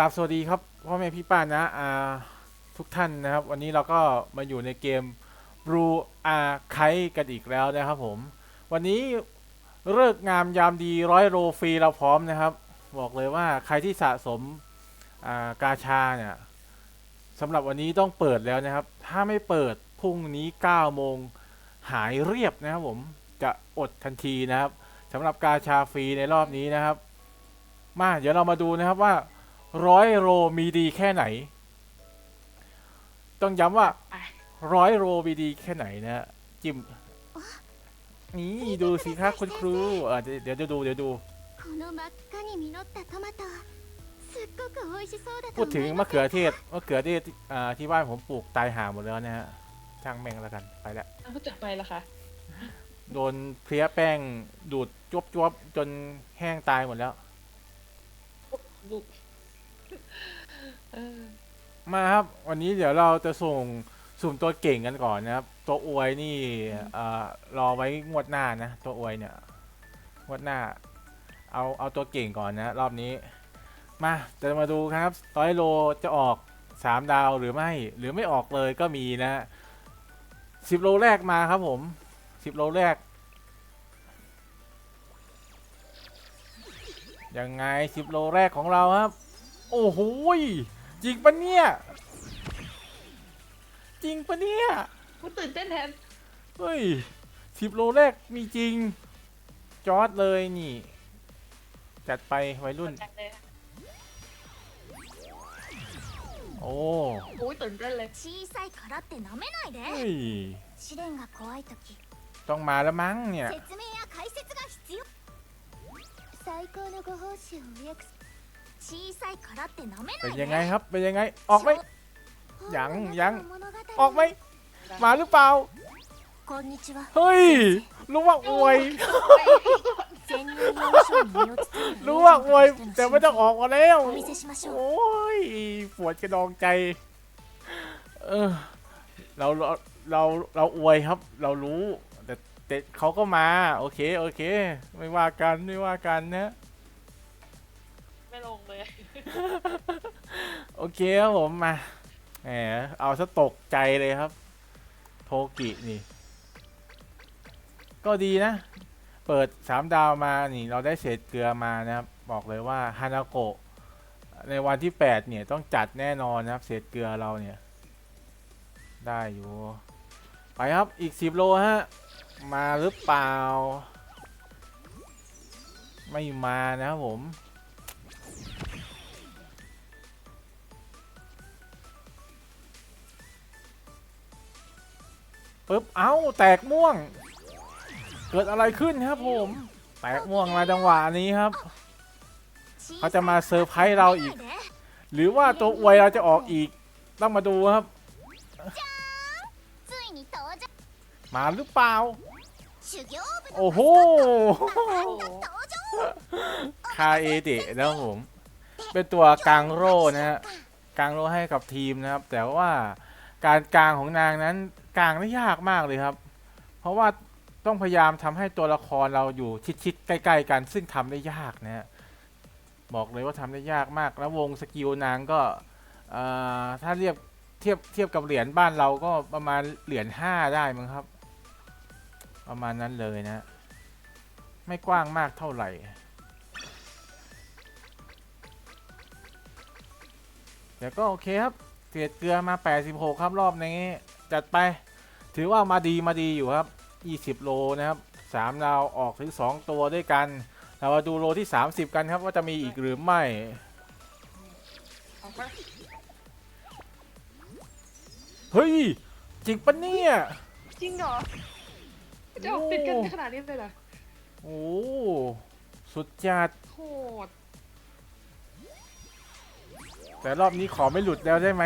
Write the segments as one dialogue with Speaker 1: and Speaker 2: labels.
Speaker 1: กราบสวัสดีครับพ่อแม่พี่ป้านะอ่าทุกท่านนะครับ วันนี้เราก็มาอยู่ในเกม Blue Archive กันอีกแล้วนะครับผม วันนี้เลิกงามยามดีร้อยโลฟรีเราพร้อมนะครับ บอกเลยว่าใครที่สะสมอ่ากาชาเนี่ยสำหรับวันนี้ต้องเปิดแล้วนะครับ ถ้าไม่เปิดพรุ่งนี้9โมงหายเรียบนะครับผมจะอดทันทีนะครับสำหรับกาชาฟรีในรอบนี้นะครับ มาเดี๋ยวเรามาดูนะครับว่า ร้อยโรมีดีแค่ไหน ต้องย้ำว่าร้อยโรมีดีแค่ไหนนะจิมนี่ดูสิคะคุณครูเดี๋ยวจะดูเดี๋ยวดูพูดถึงมะเขือเทศมะเขือเทศที่บ้านผมปลูกตายหาหมดแล้วนะฮะช่างแม่งแล้วกันไปแล้ว
Speaker 2: เขาจะไปละคะ
Speaker 1: โดนเพลี้ยแป้งดูดจวบจวบจนแห้งตายหมดแล้ว มาครับ วันนี้เดี๋ยวเราจะส่งสุ่มตัวเก่งกันก่อนนะครับ ตัวอวยนี่เอ่อรอไว้งวดหน้านะ ตัวอวยเนี่ยงวดหน้า เอาเอาตัวเก่งก่อนนะ รอบนี้ มาจะมาดูครับร้อยโลจะออกสามดาวหรือไม่หรือไม่ออกเลยก็มีนะสิบโลแรกมาครับผมสิบโลแรก ยังไงสิบโลแรกของเราครับ โอ้โหยจริงปะเนี่ย จริงปะเนี่ย
Speaker 2: กูตื่นเต้นแทน
Speaker 1: เฮ้ยสิบโลแรกมีจริง จอร์ดเลยนี่ จัดไปวัยรุ่น
Speaker 2: จัดเลย
Speaker 1: โอ้
Speaker 2: โอ้ยตื่นเต้นเลย
Speaker 3: 小さいからって舐めないで
Speaker 1: เฮ้ย
Speaker 3: 試練が怖い時
Speaker 1: ต้องมาแล้วมั้งเนี่ย
Speaker 3: 説明や解説が必要最高のご奉仕をお約束
Speaker 1: เป็นยังไงครับ เป็นยังไง ออกไหมยังยัง ออกไหมมาหรือเปล่า เฮ้ย รู้ว่าอวย รู้ว่าอวย แต่ไม่ต้องออกมาแล้ว โอ้ยปวดกระดองใจเราเราเราเราอวยครับ เรารู้ แต่แต่เขาก็มา โอเค โอเค ไม่ว่ากัน ไม่ว่ากันนะ โอเคครับผมมาแหมเอาซะตกใจเลยครับ โทกินี่ ก็ดีนะ เปิดสามดาวมานี่ เราได้เศษเกลือมานะครับ บอกเลยว่าฮานาโกะในวันที่8เนี่ยต้องจัดแน่นอนนะครับ เศษเกลือเราเนี่ย ได้อยู่ ไปครับอีก10โลฮะ มาหรือเปล่า ไม่มานะครับผม ปึ๊บ เอ้า แตกม่วง เกิดอะไรขึ้นครับผม แตกม่วงมาจังหวะนี้ครับ เขาจะมาเซอร์ไพรส์เราอีก หรือว่าตัวอวยเราจะออกอีก ต้องมาดูครับ มาหรือเปล่า โอ้โหคาเอเดะนะผม เป็นตัวกลางโร่นะฮะกลางโร่ให้กับทีมนะครับ แต่ว่า การกลางของนางนั้นกลางได้ยากมากเลยครับ เพราะว่าต้องพยายามทำให้ตัวละครเราอยู่ชิดๆใกล้ๆกันซึ่งทำได้ยากนะฮะบอกเลยว่าทำได้ยากมากแล้ววงสกิลนางก็ถ้าเรียบเทียบเทียบกับเหรียญบ้านเราก็ประมาณเหรียญห้าได้มั้งครับ ประมาณนั้นเลยนะ ไม่กว้างมากเท่าไหร่เดี๋ยวก็โอเคครับ เศษเกลือมา 86 ครับรอบนี้ จัดไป ถือว่ามาดีมาดีอยู่ครับ 20 โลนะครับ3ดาวออกถึง 2 ตัวด้วยกัน เรามาดูโลที่ 30 กันครับว่าจะมีอีกหรือไม่
Speaker 2: ออกมา
Speaker 1: เฮ้ย จริงปะเนี่ย
Speaker 2: จริงเหรอจะออกติดกันขนาดนี้เลยเหรอ
Speaker 1: โอ้ สุดจัด
Speaker 2: โหด
Speaker 1: แต่รอบนี้ขอไม่หลุดแล้วได้ไหม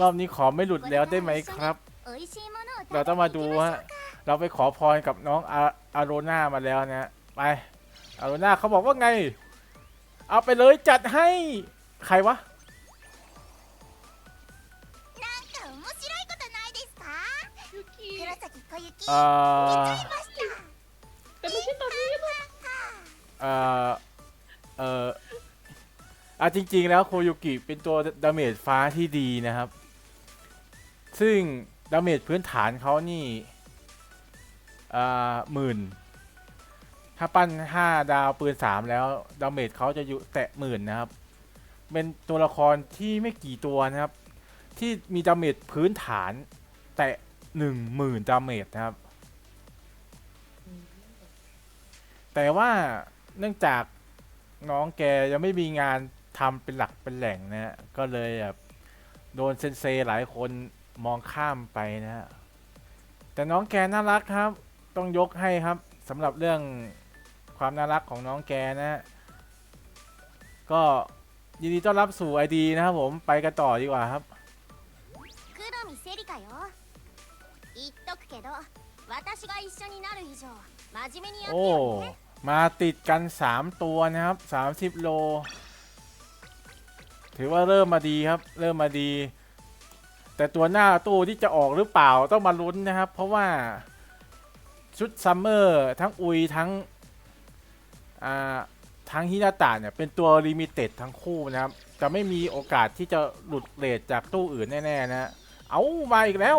Speaker 1: รอบนี้ขอไม่หลุดแล้วได้ไหมครับ เราต้องมาดูฮะเราไปขอพรกับน้องอาโรนามาแล้วนะไปอาโรนาเขาบอกว่าไง เอาไปเลยจัดให้ใครวะอ่เออ เอ่ออะจริง ๆ แล้วโคโยกิเป็นตัวดาเมจฟ้าที่ดีนะครับ ซึ่งดาเมจพื้นฐานเขานี่อ่าหมื่นถ้าปั้น 5 ดาวปืน 3 แล้วดาเมจเขาจะอยู่แตะหมื่นนะครับ เป็นตัวละครที่ไม่กี่ตัวนะครับ ที่มีดาเมจพื้นฐานแตะหนึ่งหมื่นดาเมจนะครับ แต่ว่าเนื่องจาก น้องแกยังไม่มีงานทำเป็นหลักเป็นแหล่งนะฮะก็เลยแบบโดนเซนเซหลายคนมองข้ามไปนะฮะแต่น้องแกน่ารักครับ ต้องยกให้ครับสำหรับเรื่องความน่ารักของน้องแกนะฮะก็ยินดีต้อนรับสู่ไอดีนะครับผมไปกันต่อดีกว่าครับ
Speaker 3: 黒見セリカよ言っとくけど私が一緒になる以上真面目にやって
Speaker 1: โอ้
Speaker 3: よね
Speaker 1: มาติดกัน 3 ตัวนะครับ 30 โล ถือว่าเริ่มมาดีครับ เริ่มมาดี แต่ตัวหน้าตู้ที่จะออกหรือเปล่าต้องมาลุ้นนะครับ เพราะว่าชุดซัมเมอร์ทั้งอุยทั้งอ่าทั้งฮินาตะเนี่ยเป็นตัวลิมิเต็ดทั้งคู่นะครับ จะไม่มีโอกาสที่จะหลุดเลทจากตู้อื่นแน่ๆนะ เอามาอีกแล้ว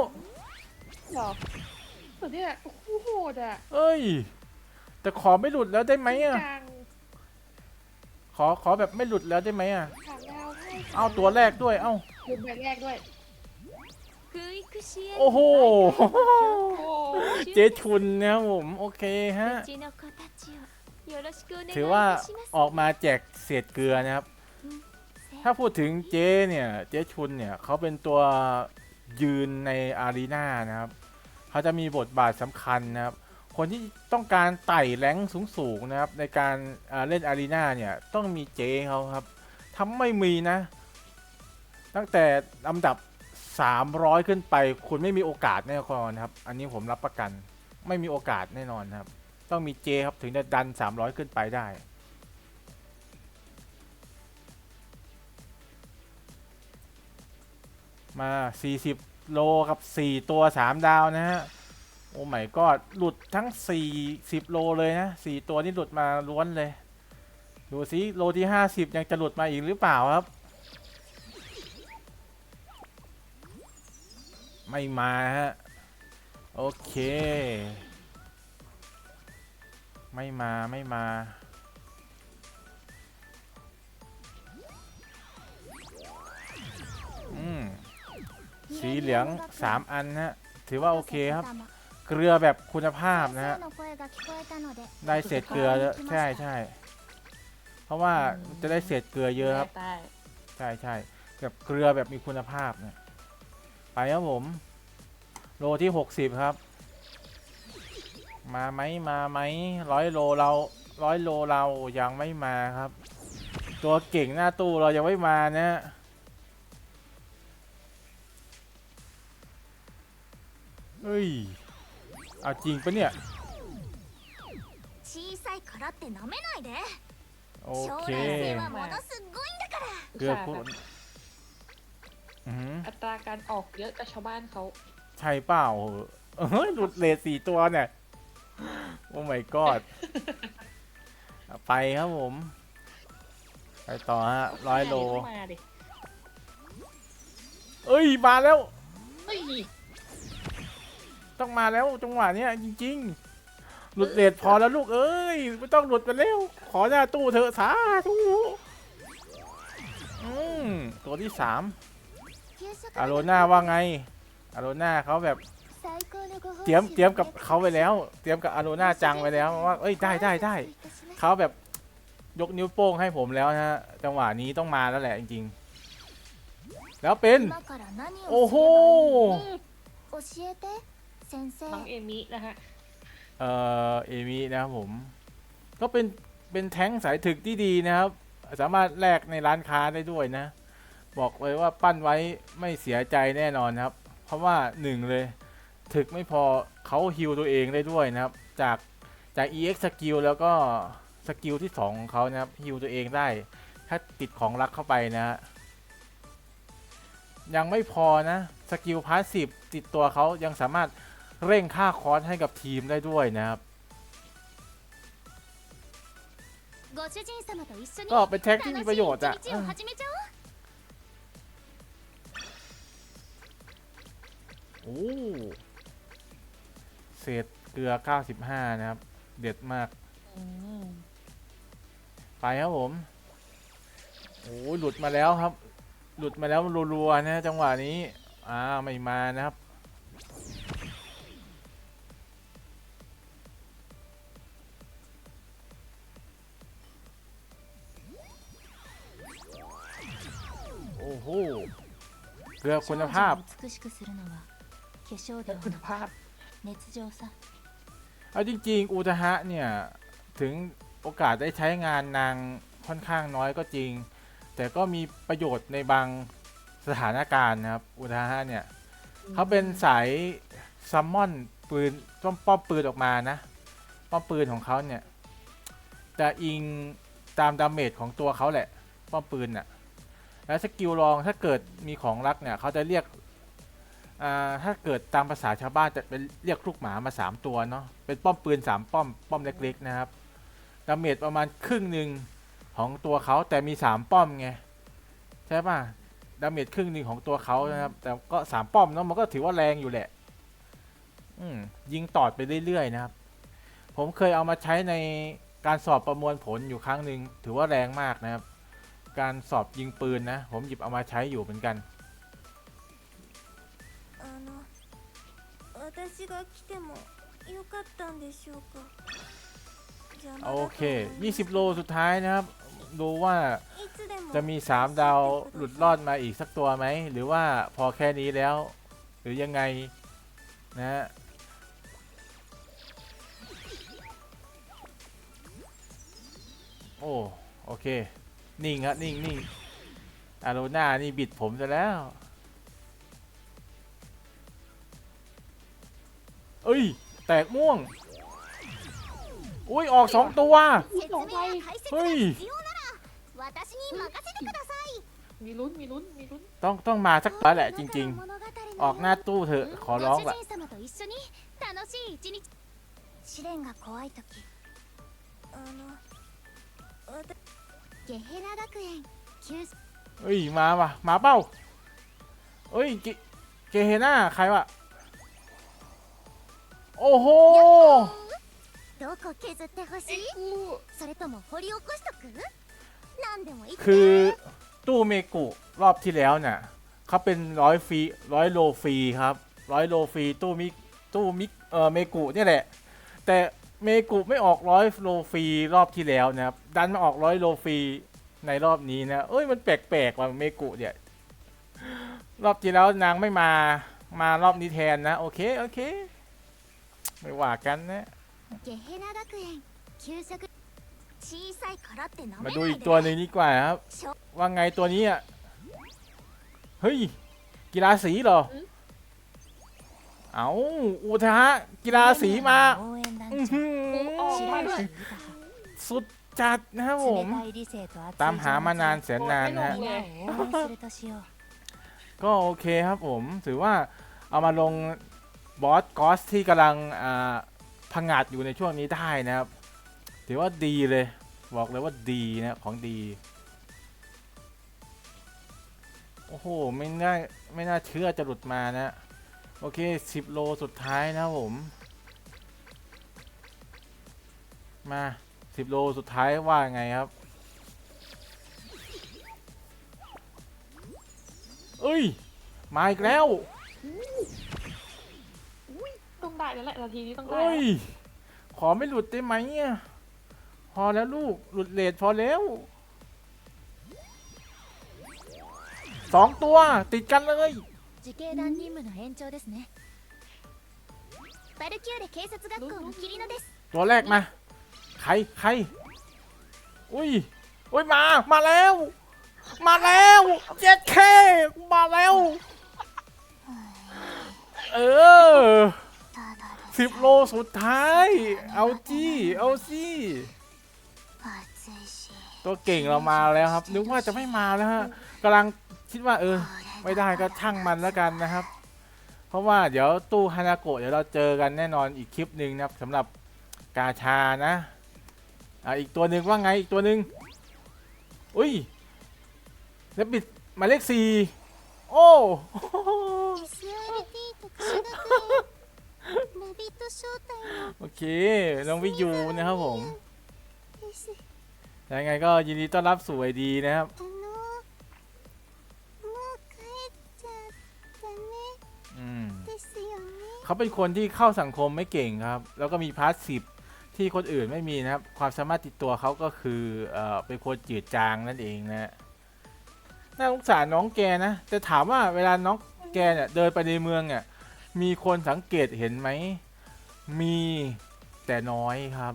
Speaker 2: หรอแต่เนี่ยโอ้โหโหดอะ
Speaker 1: เอ้ย แต่ขอไม่หลุดแล้วได้ไหมอะขอขอแบบไม่หลุดแล้วได้ไหมอะเอาตัวแรกด้วย เอ้า
Speaker 2: หยุแรกด้วย
Speaker 1: โอ้โห เจชุนนะครับผม โอเคฮะ ถือว่า
Speaker 3: ว่า
Speaker 1: ออกมาแจกเศษเกลือนะครับ ถ้าพูดถึงเจเนี่ย เจชุนเนี่ยเขาเป็นตัวยืนในอารีนานะครับ เขาจะมีบทบาทสำคัญนะครับ คนที่ต้องการไต่แรงสูงๆนะครับ ในการอ่าเล่นอารีนาเนี่ย ต้องมีเจเขาครับถ้าไม่มีนะ ตั้งแต่ลำดับ 300 ขึ้นไป คุณไม่มีโอกาสแน่นอนครับ อันนี้ผมรับประกัน ไม่มีโอกาสแน่นอนครับ ต้องมีเจครับถึงจะดัน 300 ขึ้นไปได้มา 40 โล กับ 4 ตัว 3 ดาว นะฮะ โอ้ไม่ก็หลุดทั้ง 40 โลเลยนะ 4 ตัวนี้หลุดมาล้วนเลย ดูสิโลที่ 50 ยังจะหลุดมาอีกหรือเปล่าครับ ไม่มาฮะ โอเค ไม่มาไม่มา อืม สีเหลือง 3 อันนะฮะ ถือว่าโอเคครับ เกลือแบบคุณภาพนะฮะได้เศษเกลือเยอะใช่ใช่เพราะว่าจะได้เศษเกลือเยอะครับ
Speaker 2: ใต้
Speaker 1: ใช่ใช่แบบเกลือแบบมีคุณภาพเนี่ยไปครับผม โลที่หกสิบครับ มาไหมมาไหมร้อยโลเราร้อยโลเรายังไม่มาครับ ตัวเก่งหน้าตู้เรายังไม่มานะเฮ้ย อาจริงปะเนี่ยโอเคเกือบพูอั
Speaker 2: ตราการออกเยอะกับชาวบ้านเขา
Speaker 1: ใช่เปล่าเออหลุดเลสสี่ตัวเนี่ย โอ้ my god ไปครับผม ไปต่อฮะร้อยโล เอ้ย มาแล้ว ต้องมาแล้วจังหวะเนี้ยจริง ๆ หลุดเลทพอแล้วลูกเอ้ยไม่ต้องหลุดไปแล้ว ขอหน้าตู้เถอะสาธุอืมตัวที่สามอาโรน่าว่าไงอาโรน่าเขาแบบเตรียมเตรียมกับเขาไปแล้ว เตรียมกับอาโรน่าจังไปแล้วว่าเอ้ยได้ได้ได้เขาแบบยกนิ้วโป้งให้ผมแล้วนะฮะจังหวะนี้ต้องมาแล้วแหละจริงๆ แล้วเป็น โอ้โห
Speaker 2: น้องเอมินะฮะ
Speaker 1: เอ่อเอมินะครับผม ก็เป็นเป็นแท้งสายถึกที่ดีนะครับ สามารถแลกในร้านค้าได้ด้วยนะ บอกเลยว่าปั้นไว้ไม่เสียใจแน่นอนครับ เพราะว่าหนึ่งเลย ถึกไม่พอเขาฮิลตัวเองได้ด้วยนะครับ จากจาก EX สกิลแล้วก็สกิลที่สองของเขานะครับฮิลตัวเองได้ ถ้าติดของรักเข้าไปนะะยังไม่พอนะ สกิลพาสซีฟติดตัวเขายังสามารถ เร่งค่าคอร์สให้กับทีมได้ด้วยนะครับ ก็เป็นแท็กที่มีประโยชน์อะโอ้เศษเกลือ 95 นะครับ เด็ดมาก ไปครับผม โอ้หลุดมาแล้วครับ หลุดมาแล้วรัวๆนะจังหวะนี้ อ่า ไม่มานะครับ เรือคุณภาพ
Speaker 2: คุณภาพ
Speaker 1: เอาจริงๆอุตหะเนี่ยถึงโอกาสได้ใช้งานนางค่อนข้างน้อยก็จริง แต่ก็มีประโยชน์ในบางสถานการณ์นะครับ อุทาหะเนี่ยเขาเป็นสายซัมมอนปืนต้มป้อมปืนออกมานะป้อมปืนของเขาเนี่ยจะอิงตามดาเมจของตัวเขาแหละ ป้อมปืนน่ะ แล้วสกิลรองถ้าเกิดมีของรักเนี่ยเขาจะเรียกถ้าเกิดตามภาษาชาวบ้านจะเป็นเรียกลูกหมามาสามตัวเนาะเป็นป้อมปืนสามป้อม ป้อมเล็กๆนะครับดาเมจประมาณครึ่งหนึ่งของตัวเขาแต่มีสามป้อมไงใช่ป่ะดาเมจครึ่งหนึ่งของตัวเขานะครับ แต่ก็สามป้อมเนาะมันก็ถือว่าแรงอยู่แหละอืยิงตอดไปเรื่อยๆนะครับ ผมเคยเอามาใช้ในการสอบประมวลผลอยู่ครั้งหนึ่งถือว่าแรงมากนะครับ การสอบยิงปืนนะ ผมหยิบเอามาใช้อยู่เหมือนกัน
Speaker 4: あの私が来てもよかったんでしょうか邪魔だ
Speaker 1: โอ
Speaker 4: と
Speaker 1: เค
Speaker 4: 思います
Speaker 1: 20 โลสุดท้ายนะครับ ดูว่า
Speaker 4: いつでも
Speaker 1: จะมี 3 ดาวหลุดรอดมาอีกสักตัวไหม หรือว่าพอแค่นี้แล้ว หรือยังไงนะฮะโอ้ โอเค นิ่งครับนิ่งนิ่งอาโรน่านี่บิดผมซะแล้ว เอ้ย แตกม่วง อุ้ย ออกสองตัว
Speaker 3: 説明や解説が
Speaker 1: はい
Speaker 3: 必要なら私に任せてください
Speaker 2: มีลุ้น มีลุ้น มีลุ้น
Speaker 1: ต้องต้องมาสักตัวแหละจริง
Speaker 3: 僕の物語
Speaker 1: ๆ ออกหน้าตู้เถอะขอร้อง
Speaker 3: ご
Speaker 1: ละ
Speaker 3: 主人様と一緒に楽しい一日試練が怖い時
Speaker 4: あの私
Speaker 3: ゲヘラ学園救
Speaker 1: เอ้ย มาว่ะ มาเป้าเอ้ยเกเกเฮน่าใครวะ โอ้โห
Speaker 3: どこ削ってほしい
Speaker 2: กู
Speaker 3: それとも掘り起こしとく何でもいい
Speaker 1: คือตู้เมกุรอบที่แล้วเนี่ยเขาเป็นร้อยฟรีร้อยโลฟรีครับร้อยโลฟรีตู้มิกตู้มิกเออเมกุเนี่ยแหละ แต่ เมกุไม่ออกร้อยโลฟรีรอบที่แล้วนะครับ ดันมาออกร้อยโลฟรีในรอบนี้นะเอ้ยมันแปลกๆว่ะเมกุเนี่ยรอบที่แล้วนางไม่มามารอบนี้แทนนะ โอเค โอเค ไม่ว่ากันนะมาดูอีกตัวหนึ่งดีกว่าครับ ว่าไงตัวนี้อะ เฮ้ย กีฬาสีเหรอ เอาอุทะกีฬาสีมา อือ
Speaker 5: ชิได้
Speaker 1: สุดจัดนะครับผม ตามหามานานแสนนานฮะก็โอเคครับผม ถือว่าเอามาลงบอสกอสที่กำลังพังอาดอยู่ในช่วงนี้ได้นะครับ ถือว่าดีเลย บอกเลยว่าดีนะของดี โอ้โห ไม่น่าไม่น่าเชื่อจะหลุดมานะ โอเค 10 โลสุดท้ายนะผม มา 10 โลสุดท้ายว่าไงครับ เอ้ย มาอีกแล้ว
Speaker 2: อุ้ยต้องได้แล้วแหละนาทีนี้ต้องได้
Speaker 1: เอ้ย ขอไม่หลุดได้ไหมอ่ะพอแล้วลูก หลุดเลทพอแล้ว สองตัวติดกันเลย
Speaker 3: 自警団任務の延長ですねバルキューレ警察学校のキリノです
Speaker 1: ตัวแรกมา ใ ใครใครอุ้ยอุ้ยมา มาแล้ว มาแล้วเจ็ดเคมาแล้ว เออสิบโลสุดท้าย เอาจี้ เอาซี่ ตัวเก่งเรามาแล้วครับ นึกว่าจะไม่มาแล้วฮะกำลังคิดว่าเออ ไม่ได้ก็ช่างมันแล้วกันนะครับ เพราะว่าเดี๋ยวตู้ฮานาโกะเดี๋ยวเราเจอกันแน่นอนอีกคลิปหนึ่งนะครับสำหรับกาชานะ อะอีกตัวหนึ่งว่าไงอีกตัวหนึ่งอุ้ยแล้วบิดหมายเลขสี่โอ้ โอเคน้องวิยูนะครับผมยังไงก็ยินดีต้อนรับสวยดีนะครับอืมเขาเป็นคนที่เข้าสังคมไม่เก่งครับ แล้วก็มีพาร์ทสิบ ที่คนอื่นไม่มีนะครับ ความสามารถติดตัวเขาก็คือเอ่อเป็นคนจืดจางนั่นเองนะฮะน่าสงสารน้องแกนะแต่ถามว่าเวลาน้องแกเนี่ยเดินไปในเมืองเนี่ยมีคนสังเกตเห็นไหมมีแต่น้อยครับ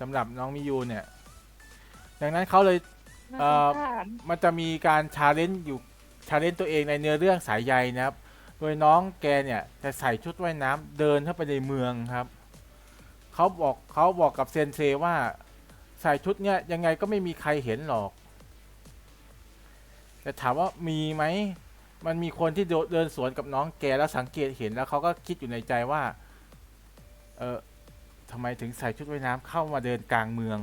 Speaker 1: สำหรับน้องมิยูเนี่ย ดังนั้นเขาเลยเอ่อ
Speaker 2: น่าสงสาร
Speaker 1: มันจะมีการชาเลนจ์อยู่ชาเลนจ์ตัวเองในเนื้อเรื่องสายใยนะครับ โดยน้องแกเนี่ยจะใส่ชุดว่ายน้ำเดินเข้าไปในเมืองครับ เขาบอกเขาบอกกับเซนเซว่าใส่ชุดเนี้ยยังไงก็ไม่มีใครเห็นหรอก แต่ถามว่ามีไหมมันมีคนที่เดินสวนกับน้องแกแล้วสังเกตเห็นแล้วเขาก็คิดอยู่ในใจว่า เออทำไมถึงใส่ชุดว่ายน้ำเข้ามาเดินกลางเมือง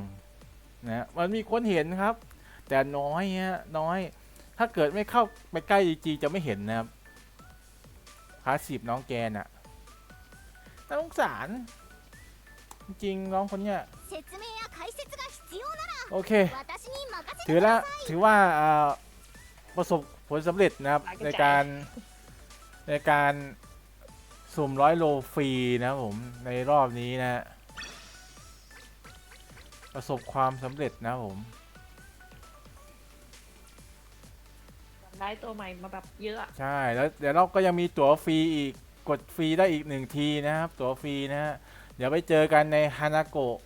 Speaker 1: นะมันมีคนเห็นครับ แต่น้อยฮะน้อย ถ้าเกิดไม่เข้าไปใกล้จริงๆจะไม่เห็นนะครับพาสซีฟน้องแกน่ะน่าสงสาร จริงน้องคนเนี้ยโอเค ถือละถือว่าประสบผลสำเร็จนะครับในการในการสุ่มร้อยโลฟรีนะผมในรอบนี้นะ ประสบความสำเร็จนะผม
Speaker 2: ได้ตัวใหม่มาแบบเยอะ
Speaker 1: ใช่แล้วเดี๋ยวเราก็ยังมีตั๋วฟรีอีกกดฟรีได้อีกหนึ่งทีนะครับ ตั๋วฟรีนะฮะ เดี๋ยวไปเจอกันในฮานาโกะ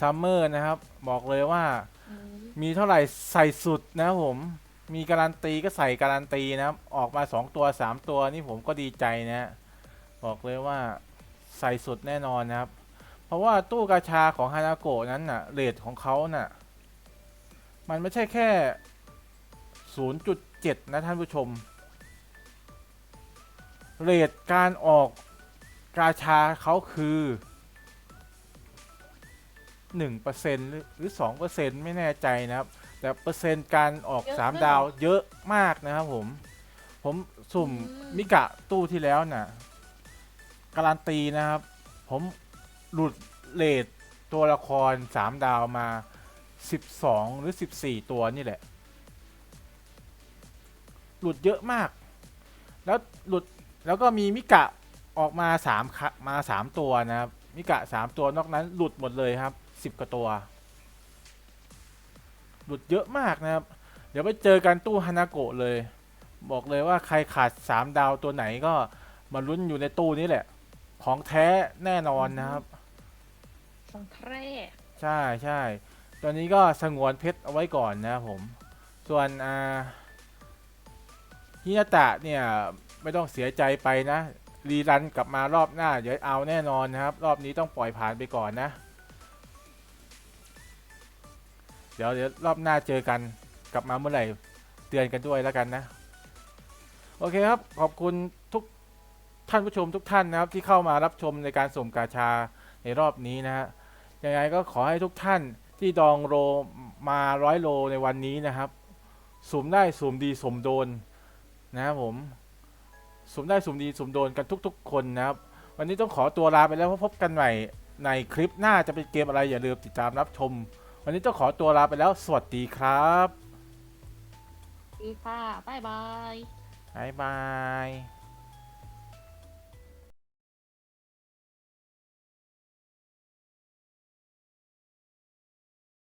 Speaker 1: ซัมเมอร์นะครับ บอกเลยว่า
Speaker 2: อืม
Speaker 1: มีเท่าไหร่ใส่สุดนะครับผมมีการันตีก็ใส่การันตีนะครับ ออกมา 2 ตัว 3 ตัวนี่ผมก็ดีใจนะฮะบอกเลยว่าใส่สุดแน่นอนนะครับ เพราะว่าตู้กาชาของฮานาโกะนั้นน่ะเรทของเขาน่ะ มันไม่ใช่แค่ 0.7 นะท่านผู้ชมเรทการออกกาชาเขาคือ 1%หรือหรือ 2%ไม่แน่ใจนะครับ แต่เปอร์เซ็นต์การออก3 ดาวเยอะมากนะครับผม ผมสุ่มมิกะตู้ที่แล้วน่ะ การันตีนะครับ ผมหลุดเลทตัวละคร 3 ดาวมา 12 หรือ 14 ตัวนี่แหละ หลุดเยอะมาก แล้วหลุดแล้วก็มีมิกะออกมา3คะมา3ตัวนะครับ มิกะ3ตัวนอกนั้นหลุดหมดเลยครับ 10 กว่าตัว หลุดเยอะมากนะครับ เดี๋ยวไปเจอกันตู้ฮานาโกะเลย บอกเลยว่าใครขาด 3 ดาวตัวไหนก็มาลุ้นอยู่ในตู้นี้แหละ ของแท้แน่นอนนะครับ
Speaker 2: สังแคร่
Speaker 1: ใช่ใช่ตอนนี้ก็สงวนเพชรเอาไว้ก่อนนะครับผม ส่วนอ่าฮินาตะเนี่ยไม่ต้องเสียใจไปนะ รีรันกลับมารอบหน้า เดี๋ยวเอาแน่นอนนะครับ รอบนี้ต้องปล่อยผ่านไปก่อนนะ ดี๋ยวเดี๋ยวรอบหน้าเจอกันกลับมาเมื่อไหร่เตือนกันด้วยแล้วกันนะ โอเคครับ ขอบคุณทุกท่านผู้ชมทุกท่านนะครับ ที่เข้ามารับชมในการส่งกาชาในรอบนี้นะฮะยังไงก็ขอให้ทุกท่านที่ดองโลมาร้อยโลในวันนี้นะครับสุ่มได้สุ่มดีสมโดนนะครับผมสุ่มได้สุ่มดีสุ่มโดนกันทุก ๆ คนนะครับ วันนี้ต้องขอตัวลาไปแล้วพบกันใหม่ในคลิปหน้าจะเป็นเกมอะไรอย่าลืมติดตามรับชม วันนี้ต้องขอตัวลาไปแล้ว สวัสดีครับ
Speaker 2: ดีค่ะ บ๊ายบาย
Speaker 1: บ๊ายบาย